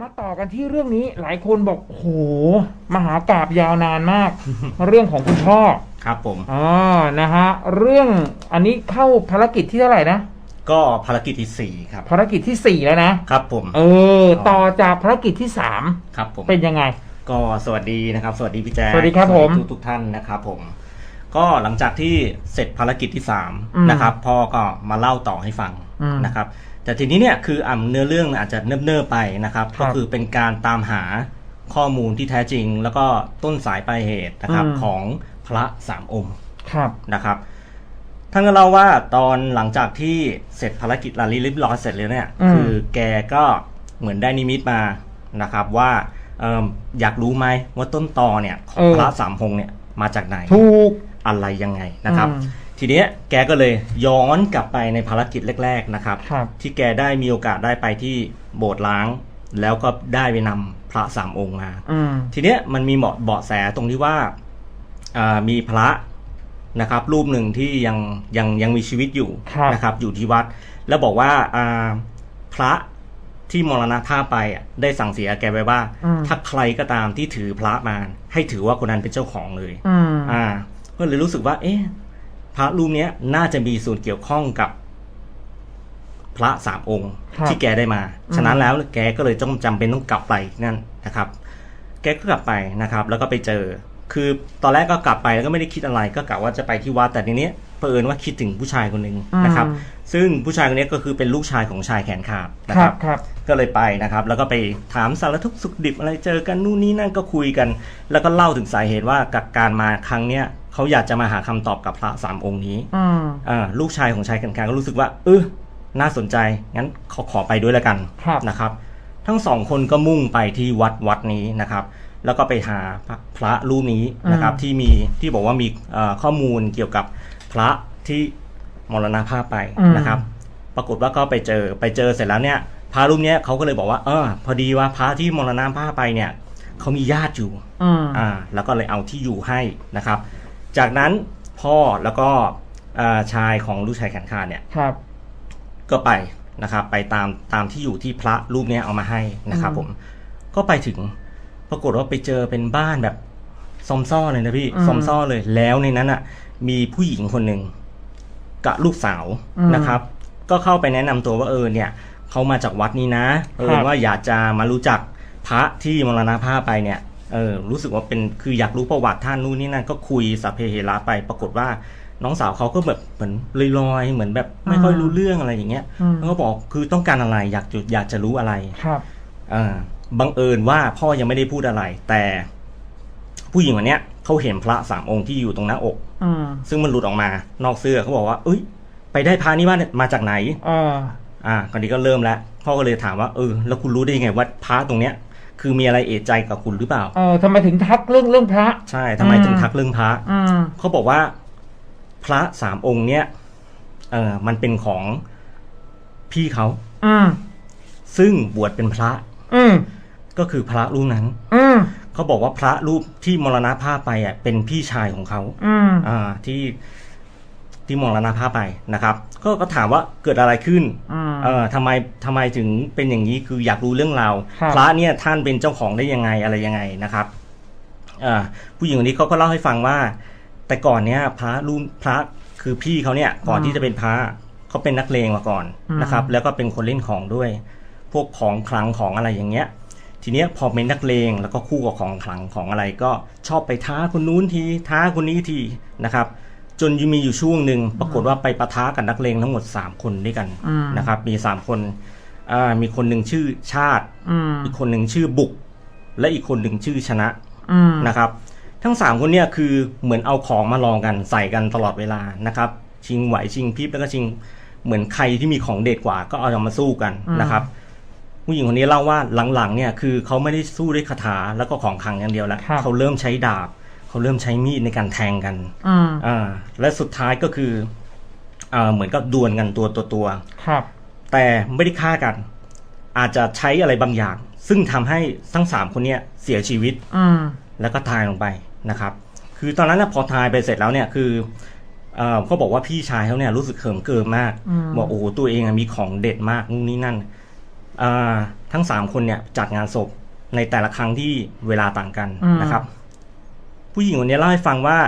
มาต่อกันที่เรื่องนี้หลายคนบอกโอ้โหมหากราบยาวนานมาก เรื่องของคุณพ่อครับผมอ๋อนะฮะเรื่องอันนี้เข้าภารกิจที่เท่าไหร่นะก็ภารกิจที่สี่ครับ ภารกิจที่สี่แล้วนะครับผม เออ ต่อจากภารกิจที่สามครับผมเป็นยังไง ก็สวัสดีนะครับ สวัสดีพี่แจ๊คสวัสดีครับผมทุกทุกๆท่านนะครับผม ก็หลังจากที่เสร็จภารกิจที่สามอืมนะครับพ่อก็มาเล่าต่อให้ฟังอืมนะครับ แต่ทีนี้เนี่ยคืออ่าเนื้อเรื่องอาจจะเนิบๆไปนะครับครับ ก็คือเป็นการตามหาข้อมูลที่แท้จริง แล้วก็ต้นสายปลายเหตุนะครับอืม ของพระสามองค์ ครับ นะครับ ท่านก็เล่าว่าตอนหลังจากที่เสร็จภารกิจลาลีลิบร้อยเสร็จแล้วเนี่ย อืม คือแกก็เหมือนได้นิมิตมานะครับว่าเอมอยากรู้ไหมว่าต้นตอเนี่ยของพระสามพงเนี่ยมาจากไหนถูก อะไรยังไงนะครับ อืม ทีเนี้ยแกก็เลยย้อนกลับไปในภารกิจแรก ๆนะครับ ครับ ที่แกได้มีโอกาสได้ไปที่โบสถ์ล้าง แล้วก็ได้ไปนำพระสามองค์มา อืม ทีเนี้ยมันมีเบาะเบาะแสตรงที่ว่าอ่ามีพระนะครับรูปหนึ่งที่ยังยังยังมีชีวิตอยู่ครับ นะครับ อยู่ที่วัด แล้วบอกว่าอ่าพระที่มรณภาพไปอะได้สั่งเสียแกไว้ว่า อืม ถ้าใครก็ตามที่ถือพระมา ให้ถือว่าคนนั้นเป็นเจ้าของเลย อืม อ่าก็เลยรู้สึกว่า เอ๊ะ พระรูปเนี้ยน่าจะมีส่วนเกี่ยวข้องกับพระสามองค์ครับ ที่แกได้มาอืมฉะนั้นแล้วแกก็เลยต้องจำเป็นต้องกลับไปนั่นนะครับ แกก็กลับไปนะครับ แล้วก็ไปเจอ คือตอนแรกก็กลับไปแล้วก็ไม่ได้คิดอะไร ก็กะว่าจะไปที่วัดแต่ทีเนี้ยเผอิญว่าคิดถึงผู้ชายคนหนึ่งนะครับ อืม ซึ่งผู้ชายคนนี้ก็คือเป็นลูกชายของชายแขนขาดนะคครัรับ บครับ ก็เลยไปนะครับ แล้วก็ไปถามสารทุกข์สุขดิบอะไรเจอกันนู่นนี่นั่นก็คุยกัน แล้วก็เล่าถึงสาเหตุว่ากับการมาครั้งเนี้ย เขาอยากจะมาหาคำตอบกับพระสามองค์นี้อืมอ่าลูกชายของชายกันการก็รู้สึกว่า เออน่าสนใจงั้นขอขอไปด้วยแล้วกันครับนะครับ ทั้งสองคนก็มุ่งไปที่วัดวัดนี้นะครับ แล้วก็ไปหาพระพระรูปนี้นะครับอืมที่มีที่บอกว่ามีเอ่อข้อมูลเกี่ยวกับพระที่มรณภาพไปนะครับ ปรากฏว่าก็ไปเจอไปเจอเสร็จแล้วเนี่ยพระรูปเนี้ยเขาก็เลยบอกว่าเออพอดีว่าพระที่มรณภาพไปเนี่ยเขามีญาติอยู่อืมอ่า แล้วก็เลยเอาที่อยู่ให้นะครับ จากนั้นพ่อแล้วก็อ่าชายของลูกชายแขนขาดเนี่ยครับ ก็ไปนะครับ ไปตามตามที่อยู่ที่พระรูปเนี้ยเอามาให้นะครับอืมผมก็ไปถึงปรากฏว่าไปเจอเป็นบ้านแบบซอมซ่อเลยนะพี่อืมซอมซ่อเลยแล้วในนั้นอะ มีผู้หญิงคนหนึ่งกับลูกสาวอืมนะครับ ก็เข้าไปแนะนำตัวว่าเออเนี่ยเขามาจากวัดนี้นะเอครัอบว่าอยากจะมารู้จักพระที่มรณภาพไปเนี่ย เออรู้สึกว่าเป็นคืออยากรู้ประวัติท่านนู่นนี่นั่นก็คุยสัพเพเหระไป ปรากฏว่าน้องสาวเขาก็แบบเหมือนลอยๆเหมือนแบบไม่ค่อยรู้เรื่องอะไรอย่างเงี้ยอืมแล้วก็บอกคือต้องการอะไรอยากจะอยากจะรู้อะไรครับอ่าบังเอิญว่าพ่อยังไม่ได้พูดอะไร แต่ผู้หญิงคนเนี้ยเขาเห็นพระสามองค์ที่อยู่ตรงหน้าอกอืมซึ่งมันหลุดออกมา นอกเสื้อเขาบอกว่า เอ้ย ไปได้พระนี่ว่าเนี่ยมาจากไหนเอออ่าคราวนี้ก็เริ่มแล้วพ่อก็เลยถามว่าเออแล้วคุณรู้ได้ยังไงว่าพระตรงเนี้ย คือมีอะไรเอะใจกับคุณหรือเปล่า เออทำไมถึงทักเรื่องเรื่องพระ ใช่ทำไมอืมถึงทักเรื่องพระ อืม เขาบอกว่าพระสามองค์เนี้ยเออมันเป็นของพี่เขา อืม ซึ่งบวชเป็นพระอืม ก็คือพระรูปนั้น อืม เขาบอกว่าพระรูปที่มรณภาพไปอะเป็นพี่ชายของเขา อืม อ่าที่ ที่มรณภาพไปนะครับ ก็ก็ถามว่าเกิดอะไรขึ้นอืมเออทำไมทำไมถึงเป็นอย่างนี้คืออยากรู้เรื่องราวครับพระเนี่ยท่านเป็นเจ้าของได้ยังไงอะไรยังไงนะครับอ่าผู้หญิงคนนี้เขาก็เล่าให้ฟังว่า แต่ก่อนเนี้ยพระรูปพระคือพี่เขาเนี่ยก่อนที่จะเป็นพระเขาเป็นนักเลงมาก่อนนะครับ แล้วก็เป็นคนเล่นของด้วย พวกของขลังของอะไรอย่างเงี้ยทีเนี้ยพอเป็นนักเลงแล้วก็คู่กับของขลังของอะไรก็ชอบไปท้าคนนู้นทีท้าคนนี้ทีนะครับ จนมีอยู่ช่วงหนึ่งปรากฏว่าไปปะทะกับนักเลงทั้งหมด 3 คนด้วยกันอืมนะครับ มี 3 คนอ่ามีคนหนึ่งชื่อชาติอืมอีกคนหนึ่งชื่อบุก และอีกคนหนึ่งชื่อชนะอืมนะครับ ทั้ง 3 คนเนี่ยคือเหมือนเอาของมาลองกันใส่กันตลอดเวลานะครับ ชิงไหวชิงพริบแล้วก็ชิงเหมือนใครที่มีของเด็ดกว่าก็เอามาสู้กันนะครับผู้หญิงคนนี้เล่าว่าหลังๆเนี่ยคือเขาไม่ได้สู้ด้วยคาถาแล้วก็ของขลังอย่างเดียวแล้วครับเขาเริ่มใช้ดาบ เขาเริ่มใช้มีดในการแทงกันอืมอ่าและสุดท้ายก็คืออ่าเหมือนกับดวลกันตัวตัวตัวครับ แต่ไม่ได้ฆ่ากัน อาจจะใช้อะไรบางอย่าง ซึ่งทำให้ทั้งสามคนเนี้ยเสียชีวิตอืมแล้วก็ตายลงไปนะครับ คือตอนนั้นนะพอทายไปเสร็จแล้วเนี่ยคือเอ่อเขาบอกว่าพี่ชายเขาเนี่ยรู้สึกเขิมเกิมมากอืมบอกโอ้โหตัวเองอะมีของเด็ดมากนู่นนี่นั่นอ่าทั้งสามคนเนี่ยจัดงานศพในแต่ละครั้งที่เวลาต่างกันอืมนะครับ ผู้หญิงคนนี้เล่าให้ฟังว่า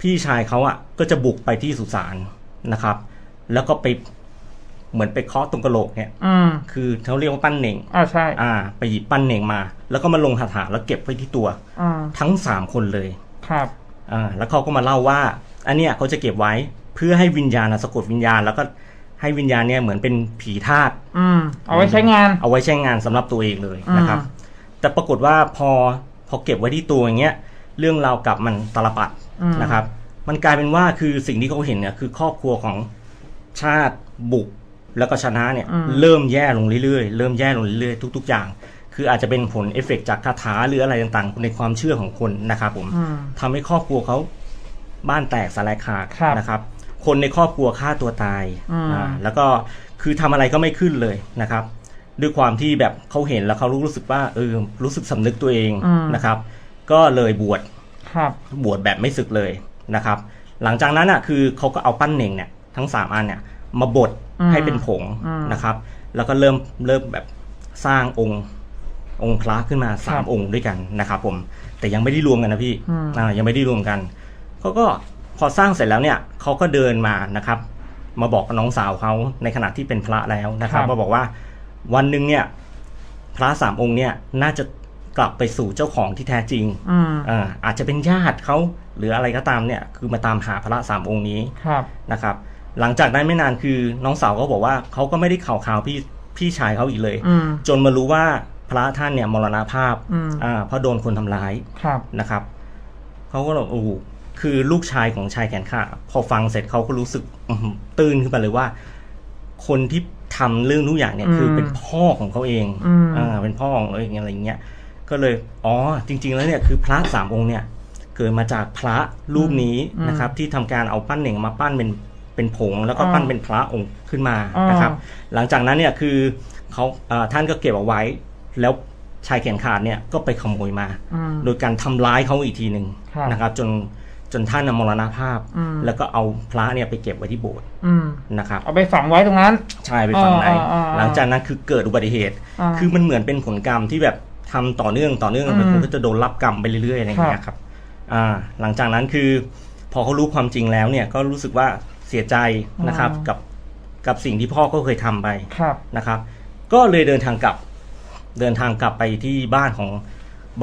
พี่ชายเขาอะก็จะบุกไปที่สุสานนะครับ แล้วก็ไปเหมือนไปเคาะตรงกระโหลกเนี่ยอืมคือเขาเรียกว่าปั้นเหน่ง อ่าใช่อ่า ไปหยิบปั้นเหน่งมา แล้วก็มาลงคาถาแล้วเก็บไว้ที่ตัว อ่าทั้งสามคนเลย ครับ อ่าแล้วเขาก็มาเล่าว่า อันเนี้ยเขาจะเก็บไว้เพื่อให้วิญญาณอะสะกดวิญญาณ แล้วก็ให้วิญญาณเนี่ยเหมือนเป็นผีทาสอืม เอาไว้ใช้งาน เอาไว้ใช้งานสำหรับตัวเองเลยนะครับอืมแต่ปรากฏว่าพอพอเก็บไว้ที่ตัวอย่างเงี้ย เรื่องราวกลับมันตาลปัดอืมนะครับ มันกลายเป็นว่าคือสิ่งที่เขาเห็นเนี่ยคือครอบครัวของชาติบุกแล้วก็ชนะเนี่ยอืมเริ่มแย่ลงเรื่อยๆ เริ่มแย่ลงเรื่อยๆทุก ๆ อย่าง คืออาจจะเป็นผลเอฟเฟกต์จากคาถาหรืออะไรต่างๆ ในความเชื่อของคนนะครับผมอืมทำให้ครอบครัวเขาบ้านแตกสลายขาดครับนะครับ คนในครอบครัวฆ่าตัวตายอืมอ่าแล้วก็คือทำอะไรก็ไม่ขึ้นเลยนะครับ ด้วยความที่แบบเขาเห็นแล้วเขารู้สึกว่าเออรู้สึกสำนึกตัวเองนะครับ ก็เลยบวชครับบวชแบบไม่ศึกเลยนะครับ หลังจากนั้นอะคือเขาก็เอาปั้นเหน่งเนี่ยทั้งสามอันเนี่ยมาบดอืมให้เป็นผงอืมนะครับ แล้วก็เริ่มเริ่มแบบสร้างองค์องค์พระขึ้นมาสามครับองค์ด้วยกันนะครับผมแต่ยังไม่ได้รวมกันนะพี่อืมอ่ายังไม่ได้รวมกันเขาก็พอสร้างเสร็จแล้วเนี่ยเขาก็เดินมานะครับ มาบอกกับน้องสาวเขาในขณะที่เป็นพระแล้วนะครับ มาบอกว่าวันหนึ่งเนี่ย พระสามองค์เนี่ยน่าจะ กลับไปสู่เจ้าของที่แท้จริงอืมอ่าอาจจะเป็นญาติเขาหรืออะไรก็ตามเนี่ยคือมาตามหาพระสามองค์นี้ครับนะครับ หลังจากนั้นไม่นานคือน้องสาวก็บอกว่าเขาก็ไม่ได้ข่าวข่าวพี่พี่ชายเขาอีกเลย อืม จนมารู้ว่าพระท่านเนี่ยมรณภาพอืม อ่าเพราะโดนคนทำร้าย ครับ นะครับเขาก็แบบโอ้โหคือลูกชายของชายแขนขาดพอฟังเสร็จเขาก็รู้สึกอื้อหือตื่นขึ้นมาเลยว่า คนที่ทำเรื่องทุกอย่างเนี่ยอืมคือเป็นพ่อของเขาเองอืมอ่าเป็นพ่อของเขาเองอะไรอย่างเงี้ย ก็เลยอ๋อจริง ๆ แล้วเนี่ยคือพระสามองค์เนี่ยเกิดมาจากพระรูปนี้อืมนะครับ ที่ทำการเอาปั้นเหน่งมาปั้นเป็นเป็นผง แล้วก็อ่าปั้นเป็นพระองค์ขึ้นมาอ่านนะครับ หลังจากนั้นเนี่ยคือเขาอ่าท่านก็เก็บเอาไว้แล้วชายแขนขาดเนี่ยก็ไปขโมยมาอืมโดยการทำร้ายเขาอีกทีหนึ่งครับนะครับ จนจนท่านน่ะมรณภาพอืมแล้วก็เอาพระเนี่ยไปเก็บไว้ที่โบสถ์อืมนะครับ เอาไปฝังไว้ตรงนั้น ใช่ไปฝั่งไหนอ่าอ่าอ่าหลังจากนั้นคือเกิดอุบัติเหตุอ่าคือมันเหมือนเป็นผลกรรมที่แบบ ทำต่อเนื่องต่อเนื่องอืมไปคุณก็จะโดนรับกรรมไปเรื่อยๆอะไรอย่างเงี้ยครับอ่าหลังจากนั้นคือ พอเขารู้ความจริงแล้วเนี่ยก็รู้สึกว่าเสียใจนะครับอ่ากักับกับสิ่งที่พ่อก็เคยทำไป ครับ นะครับ ก็เลยเดินทางกลับ เดินทางกลับไปที่บ้านของ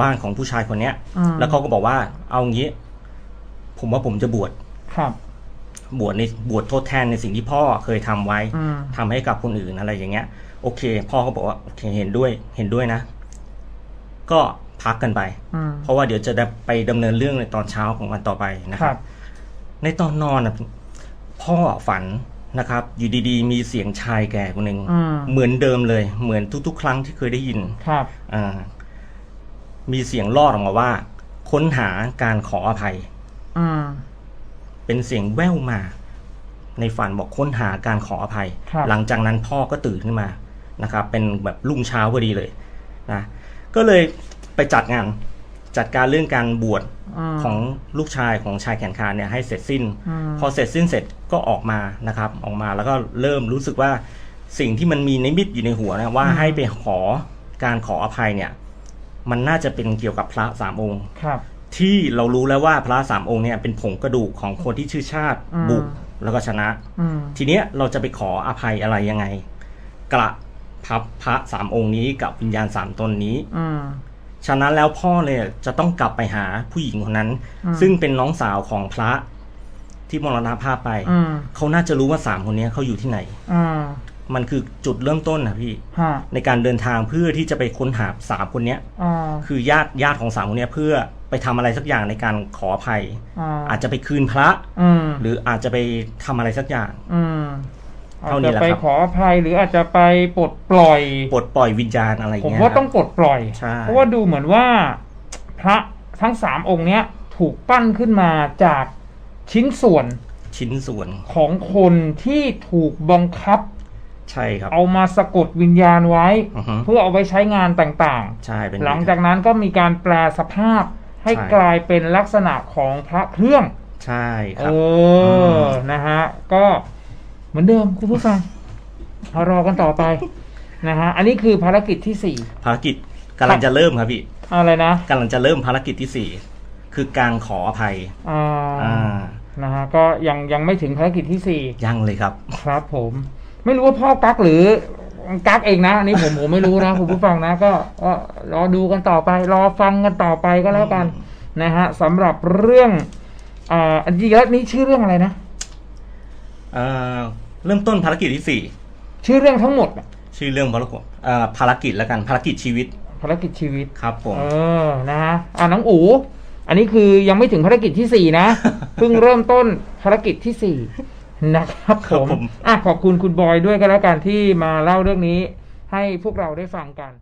บ้านของผู้ชายคนเนี้ย อืม แล้วเขาก็บอกว่า เอางี้ ผมว่าผมจะบวช ครับ บวชในบวชทดแทนในสิ่งที่พ่อเคยทำไว้อืม ทำให้กับคนอื่นอะไรอย่างเงี้ย โอเค พ่อเขาบอกว่าโอเคเห็นด้วย เห็นด้วยนะ ก็พักกันไปอืมเพราะว่าเดี๋ยวจะได้ไปดำเนินเรื่องในตอนเช้าของวันต่อไปนะคครัรับบในตอนนอนนะพ่อฝันนะครับ อยู่ดีๆ มีเสียงชายแก่คนหนึ่งอืมเหมือนเดิมเลย เหมือนทุกๆ ครั้งที่เคยได้ยินครับอ่ามีเสียงลอดออกมาว่า ค้นหาการขออภัยอืมเป็นเสียงแว่วมา ในฝันบอกค้นหาการขออภัยครับหลังจากนั้นพ่อก็ตื่นขึ้นมานะครับ เป็นแบบรุ่งเช้าพอดีเลย นะ ก็เลยไปจัดงาน จัดการเรื่องการบวชมของลูกชายของชายแขนขาเนี่ยให้เสร็จสิ้นอืมพอเสร็จสิ้นเสร็จก็ออกมานะครับ ออกมาแล้วก็เริ่มรู้สึกว่าสิ่งที่มันมีนิมิตอยู่ในหัวนะว่าอืมให้ไปขอการขออภัยเนี่ย มันน่าจะเป็นเกี่ยวกับพระสามองค์ครับ ที่เรารู้แล้วว่าพระสามองค์เนี่ยเป็นผงกระดูกของคนที่ชื่อชาติอืมบุกแล้วก็ชนะอืมทีเนี้ยเราจะไปขออภัยอะไรยังไง กระ พับพระสามองค์นี้กับวิญญาณสามตนนี้อืมฉะนั้นแล้วพ่อเลยจะต้องกลับไปหาผู้หญิงคนนั้นอืมซึ่งเป็นน้องสาวของพระที่มรณภาพไปอืมเขาน่าจะรู้ว่าสามคนเนี้ยเขาอยู่ที่ไหนอ่ามันคือจุดเริ่มต้นนะพี่ฮะในการเดินทางเพื่อที่จะไปค้นหาสามคนเนี้ยอ่าคือญาติญาติของสามคนเนี้ยเพื่อไปทำอะไรสักอย่างในการขออภัยอ่าอาจจะไปคืนพระอืมหรืออาจจะไปทำอะไรสักอย่าง อืม อาจเท่านี้จะแหละไปครับขออภัยหรืออาจจะไปปลดปล่อย ปลดปล่อยวิญญาณอะไรผมเงี้ยว่าครับต้องปลดปล่อย ใช่ เพราะว่าดูเหมือนว่า พระทั้งสามองค์เนี้ย ถูกปั้นขึ้นมาจากชิ้นส่วนชิ้นส่วนของคนที่ถูกบังคับ ใช่ครับ เอามาสะกดวิญญาณไว้ อือฮึ เพื่อเอาไปใช้งานต่างใช่เป็นๆ หลังจากนั้นก็มีการแปลสภาพให้ใช่ กลายเป็นลักษณะของพระเครื่อง ใช่คเอรับอมนะฮะ ก็ เหมือนเดิมคุณผู้ฟังรอกันต่อไปนะฮะอันนี้คือภารกิจที่สี่ภารกิจกำลังจะเริ่มครับพี่อะไรนะกำลังจะเริ่มภารกิจที่สี่คือการขออภัยอ่าอ่านะฮะก็ยังยังไม่ถึงภารกิจที่สี่ยังเลยครับ ครับผม ไม่รู้ว่าพ่อกักหรือกักเองนะอันนี้ผมผมไม่รู้นะคุณผู้ฟังนะก็ก็รอดูกันต่อไป รอฟังกันต่อไปก็แล้วกันนะฮะสำหรับเรื่องอ่าอันนี้แล้วนี่ชื่อเรื่องอะไรนะ เอ่อเริ่มต้นภารกิจที่สี่ชื่อเรื่องทั้งหมดอะชื่อเรื่องภารกิจเอ่อภารกิจแล้วกันภารกิจชีวิตภารกิจชีวิต ครับผม เออ นะฮะอ่าน้องอู อันนี้คือยังไม่ถึงภารกิจที่สี่นะ เพิ่งเริ่มต้นภารกิจที่สี่นะครับคผรับมผม อะขอบคุณคุณบอยด้วยก็แล้วกันที่มาเล่าเรื่องนี้ ให้พวกเราได้ฟังกัน